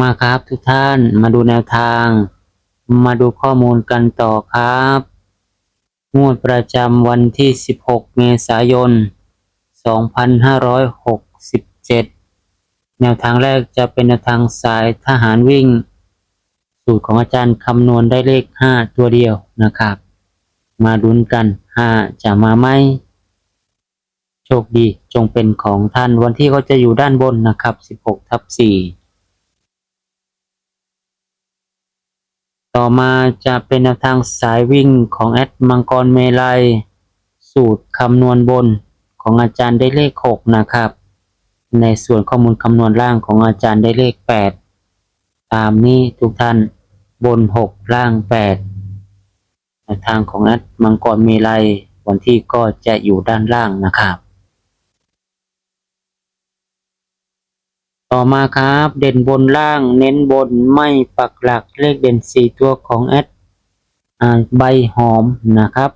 มาครับทุกท่านมาดูแนวทาง มาดูข้อมูลกันต่อครับงวดประจำวันที่ 16 เมษายน 2567 แนวทางแรกจะเป็นแนวทางสายทหารวิ่ง สูตรของอาจารย์คำนวณได้เลข 5 ตัวเดียวนะครับ มาดุนกัน 5 จะมาไหมโชคดีจงเป็นของท่านวันที่เขาจะอยู่ด้านบนนะครับ 16 ทับ4 ต่อมาจะเป็นแนวทางสายวิ่งของแอดมังกรเมลัย สูตรคำนวณบนของอาจารย์ได้เลข 6 นะครับ ในส่วนข้อมูลคำนวณล่างของอาจารย์ได้เลข 8 ตามนี้ทุกท่านบน 6 ล่าง 8 แนวทางของแอดมังกรเมลัยวันที่ก็จะอยู่ด้านล่างนะครับ ต่อมาครับ เด่นบนล่างเน้นบนไม่ปักหลักเลขเด่นสี่ตัวของแอดใบหอมนะครับ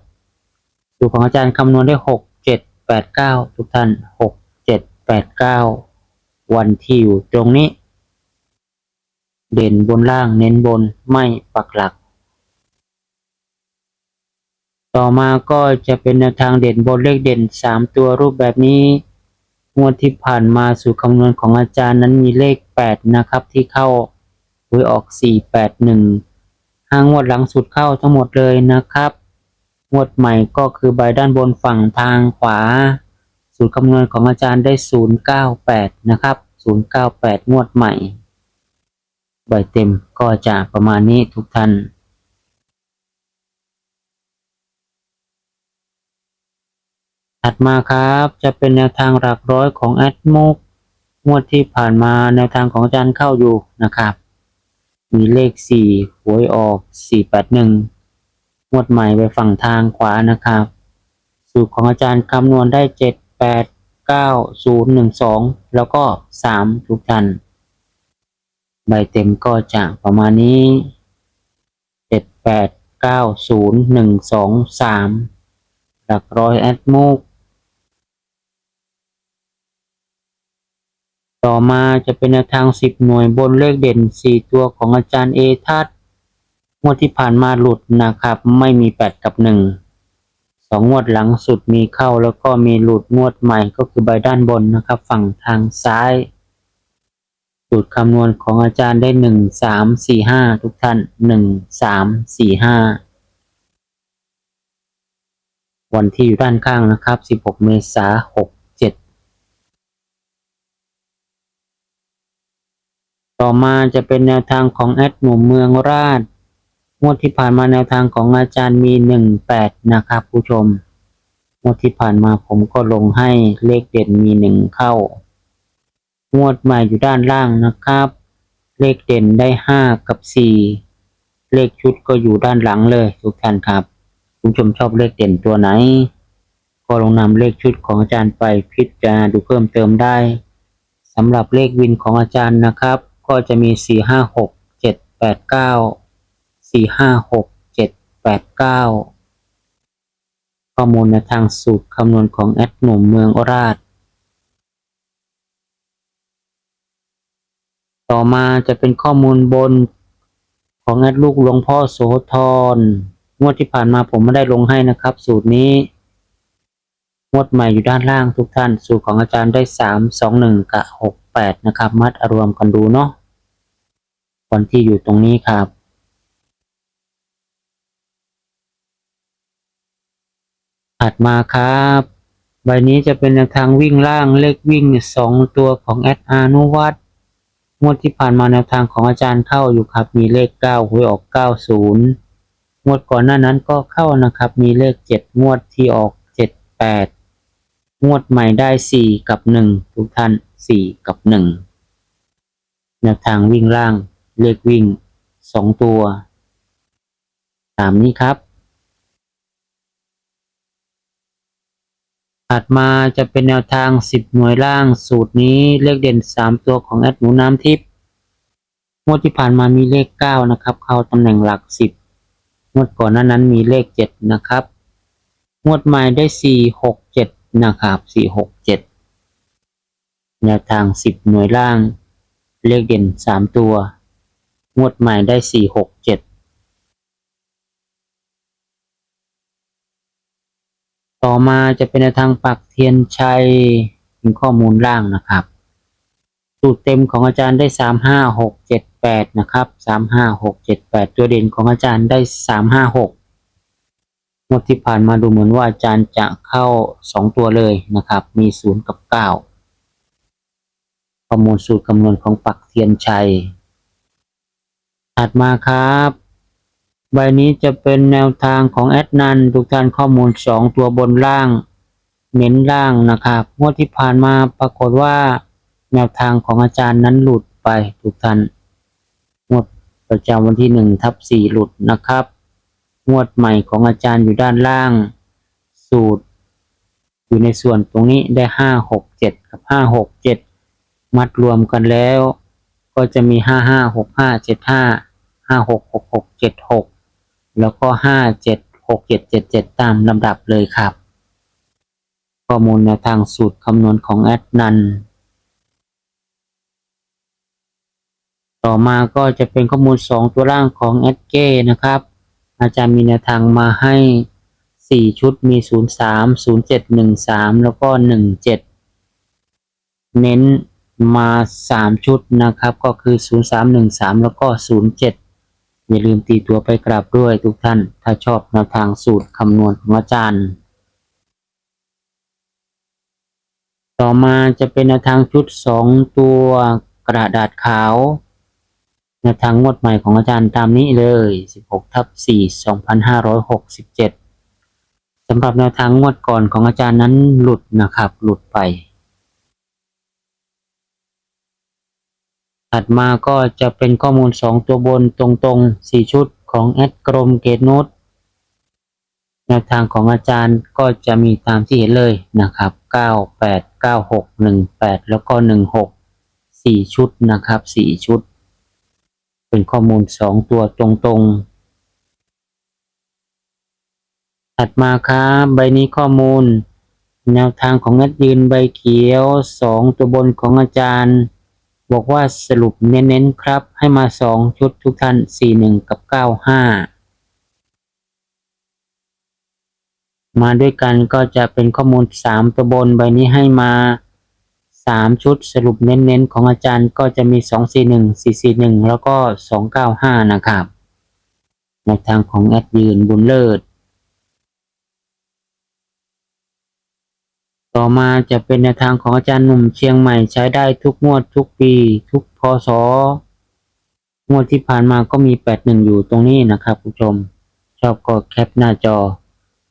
สูตรของอาจารย์คำนวณได้หกเจ็ดแปดเก้าทุกท่านหกเจ็ดแปดเก้าวันที่อยู่ตรงนี้ เด่นบนล่างเน้นบนไม่ปักหลัก ต่อมาก็จะเป็นแนวทางเด่นบนเลขเด่นสามตัวรูปแบบนี้ งวดที่ผ่านมาสู่คำนวณของอาจารย์นั้นมีเลข 8 นะครับ ที่เข้าหวยออก 4 8 1ห้างวดหลังสุดเข้าทั้งหมดเลยนะครับ งวดใหม่ก็คือใบด้านบนฝั่งทางขวา สูตรคำนวณของอาจารย์ได้ 098 นะครับ 098 งวดใหม่ ใบเต็มก็จะประมาณนี้ทุกท่าน ถัดมาครับจะเป็นแนวทางหลักร้อยของแอดมุกงวดที่ผ่านมาแนวทางของอาจารย์เข้าอยู่นะครับ มีเลขสี่หวยออกสี่แปดหนึ่งงวดใหม่ไปฝั่งทางขวานะครับ สูตรของอาจารย์คำนวณได้เจ็ดแปดเก้าศูนย์หนึ่งสองแล้วก็สามทุกท่านใบเต็มก็จะประมาณนี้เจ็ดแปดเก้าศูนย์หนึ่งสองสามหลักร้อยแอดมุก ต่อมาจะเป็นแนวทาง 10 หน่วยบนเลขเด่น 4 ตัวของอาจารย์เอทัศงวดที่ผ่านมาหลุดนะครับ ไม่มี 8 กับ1สองงวดหลังสุดมีเข้าแล้วก็มีหลุดงวดใหม่ก็คือใบด้านบนนะครับ ฝั่งทางซ้ายสูตรคำนวณของอาจารย์ได้ 1 3 4 5 ทุกท่าน 1 3 4 5 วันที่อยู่ด้านข้างนะครับ 16 เมษายน ต่อมาจะเป็นแนวทางของแอดหนุ่มเมืองราชงวดที่ผ่านมาแนวทางของอาจารย์มีหนึ่งแปดนะครับผู้ชมงวดที่ผ่านมาผมก็ลงให้เลขเด่นมีหนึ่งเข้างวดใหม่อยู่ด้านล่างนะครับ เลขเด่นได้ห้ากับสี่เลขชุดก็อยู่ด้านหลังเลยทุกท่านครับคุณผู้ชมชอบเลขเด่นตัวไหน ก็ลงนำเลขชุดของอาจารย์ไปพิจารณาดูเพิ่มเติมได้สำหรับเลขวินของอาจารย์นะครับ ก็จะมี4 5 6 7 8 9 4 5 6 7 8 9ข้อมูลในทางสูตรคำนวณของแอดหนุ่มเมืองอราช ต่อมาจะเป็นข้อมูลบนของแอดลูกหลวงพ่อโสธรงวดที่ผ่านมาผมไม่ได้ลงให้นะครับ สูตรนี้งวดใหม่อยู่ด้านล่างทุกท่าน สูตรของอาจารย์ได้สามสองหนึ่งกับหกแปดนะครับ มัดรวมกันดูเนาะ วันที่อยู่ตรงนี้ครับ ถัดมาครับ ใบนี้จะเป็นแนวทางวิ่งล่างเลขวิ่งสองตัวของแอดอานุวัตงวดที่ผ่านมาแนวทางของอาจารย์เข้าอยู่ครับ มีเลขเก้าหวยออกเก้าศูนย์งวดก่อนหน้านั้นก็เข้านะครับ มีเลขเจ็ดงวดที่ออกเจ็ดแปดงวดใหม่ได้สี่กับหนึ่งทุกท่านสี่กับหนึ่งแนวทางวิ่งล่าง เลขวิ่งสองตัวตามนี้ครับ ถัดมาจะเป็นแนวทาง 10 หน่วยล่างสูตรนี้เลขเด่น 3 ตัวของแอดหนูน้ำทิพย์งวดที่ผ่านมามีเลข 9 นะครับ เข้าตำแหน่งหลัก 10 งวดก่อนหน้านั้นมีเลข 7 นะครับ งวดใหม่ได้ 4 6 7 นะครับ 4 6 7 แนวทาง 10 หน่วยล่าง เลขเด่น 3 ตัว งวดใหม่ได้4 6 7ต่อมาจะเป็นทางปักเทียนชัยเป็นข้อมูลล่างนะครับ สูตรเต็มของอาจารย์ได้สามห้าหกเจ็ดแปดนะครับสามห้าหกเจ็ดแปดตัวเด่นของอาจารย์ได้สามห้าหกงวดที่ผ่านมาดูเหมือนว่าอาจารย์จะเข้าสองตัวเลยนะครับ มีศูนย์กับเก้าข้อมูลสูตรคำนวณของปักเทียนชัย ถัดมาครับ ใบนี้จะเป็นแนวทางของแอดนันทุกท่านข้อมูล 2 ตัวบนล่าง เน้นล่างนะครับงวดที่ผ่านมาปรากฏว่า แนวทางของอาจารย์นั้นหลุดไปทุกท่านงวดประจำวันที่1ทับ4หลุดนะครับ งวดใหม่ของอาจารย์อยู่ด้านล่าง สูตร อยู่ในส่วนตรงนี้ได้ 5 6 7 กับ 5 6 7 มัดรวมกันแล้ว ก็จะมี 5 5 6 5 7 5 ห้าหกหกหกเจ็ดหกแล้วก็ห้าเจ็ดหกเจ็ดเจ็ดเจ็ดตามลำดับเลยครับ ข้อมูลแนวทางสูตรคำนวณของแอดนันต่อมาก็จะเป็นข้อมูลสองตัวล่างของแอดเก้นะครับ อาจารย์มีแนวทางมาให้สี่ชุดมีศูนย์สามศูนย์เจ็ดหนึ่งสามแล้วก็หนึ่งเจ็ดเน้นมาสามชุดนะครับ ก็คือศูนย์สามหนึ่งสามแล้วก็ศูนย์เจ็ด อย่าลืมตีตัวไปกลับด้วยทุกท่าน ถ้าชอบแนวทางสูตรคำนวณของอาจารย์ ต่อมาจะเป็นแนวทางชุด 2 ตัวกระดาษขาวแนวทางงวดใหม่ของอาจารย์ตามนี้เลย 16ทับ4 2567สำหรับแนวทางงวดก่อนของอาจารย์นั้นหลุดนะครับ หลุดไป ถัดมาก็จะเป็นข้อมูล 2 ตัวบนตรงๆ 4 ชุดของแอดกรมเกตโนตแนวทางของอาจารย์ก็จะมีตามที่เห็นเลยนะครับ 98 96 18 แล้วก็ 16 4 ชุดนะครับ 4 ชุด เป็นข้อมูล 2 ตัวตรงๆ ถัดมาครับใบนี้ข้อมูล แนวทางของแอดยืนใบเขียว 2 ตัวบนของอาจารย์ บอกว่าสรุปเน้นๆครับ ให้มา2ชุดทุกท่าน41กับ95มาด้วยกันก็จะเป็นข้อมูล3ตัวบนใบนี้ให้มา3ชุดสรุปเน้นๆของอาจารย์ก็จะมี241 441แล้วก็295นะครับในทางของแอดยืนบุญเลิศ ต่อมาจะเป็นแนวทางของอาจารย์หนุ่มเชียงใหม่ใช้ได้ทุกงวดทุกปี ทุกพศงวดที่ผ่านมาก็มี 81 อยู่ตรงนี้นะครับผู้ชม ชอบก็แคปหน้าจอ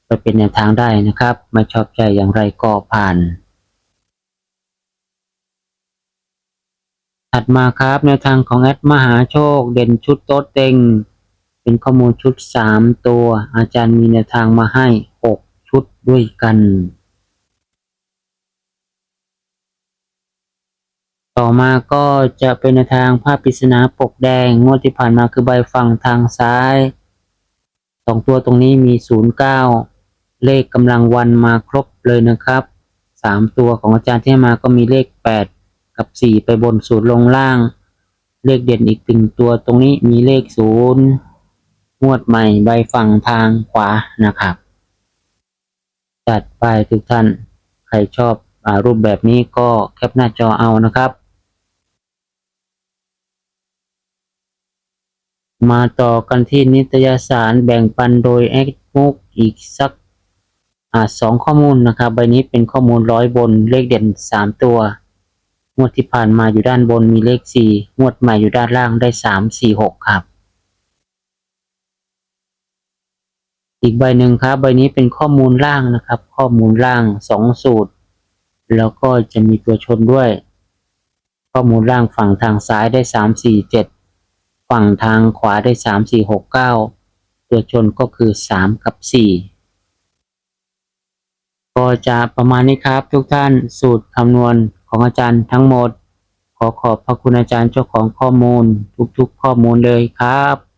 ไปเป็นแนวทางได้นะครับ ไม่ชอบใจอย่างไรก็ผ่าน ถัดมาครับแนวทางของแอดมหาโชค เด่นชุดโต๊ดเต็ง เป็นข้อมูลชุด 3 ตัว อาจารย์มีแนวทางมาให้ 6 ชุดด้วยกัน ต่อมาก็จะเป็นทางภาพปริศนาปกแดง งวดที่ผ่านมาคือใบฝั่งทางซ้ายสองตัวตรงนี้มีศูนย์เก้าเลขกำลังวันมาครบเลยนะครับสามตัวของอาจารย์ที่มาก็มีเลขแปดกับสี่ไปบนศูนย์ลงล่าง เลขเด่นอีกหนึ่งตัวตรงนี้มีเลขศูนย์งวดใหม่ใบฝั่งทางขวานะครับ จัดไปทุกท่าน ใครชอบอรูปแบบนี้ก็แคปหน้าจอเอานะครับ มาต่อกันที่นิตยสารแบ่งปันโดยแอดมุกอีกสักอ่าสองข้อมูลนะครับใบนี้เป็นข้อมูลร้อยบนเลขเด่นสามตัว งวดที่ผ่านมาอยู่ด้านบนมีเลขสี่งวดใหม่อยู่ด้านล่างได้สามสี่หกครับ อีกใบหนึ่งครับใบนี้เป็นข้อมูลล่างนะครับ ข้อมูลล่างสองสูตร แล้วก็จะมีตัวชนด้วย ข้อมูลล่างฝั่งทางซ้ายได้สามสี่เจ็ด ฝั่งทางขวาได้สามสี่หกเก้าตัวชนก็คือสามกับสี่ก็จะประมาณนี้ครับทุกท่านสูตรคำนวณของอาจารย์ทั้งหมด ขอขอบพระคุณอาจารย์เจ้าของข้อมูล ทุกๆข้อมูลเลยครับ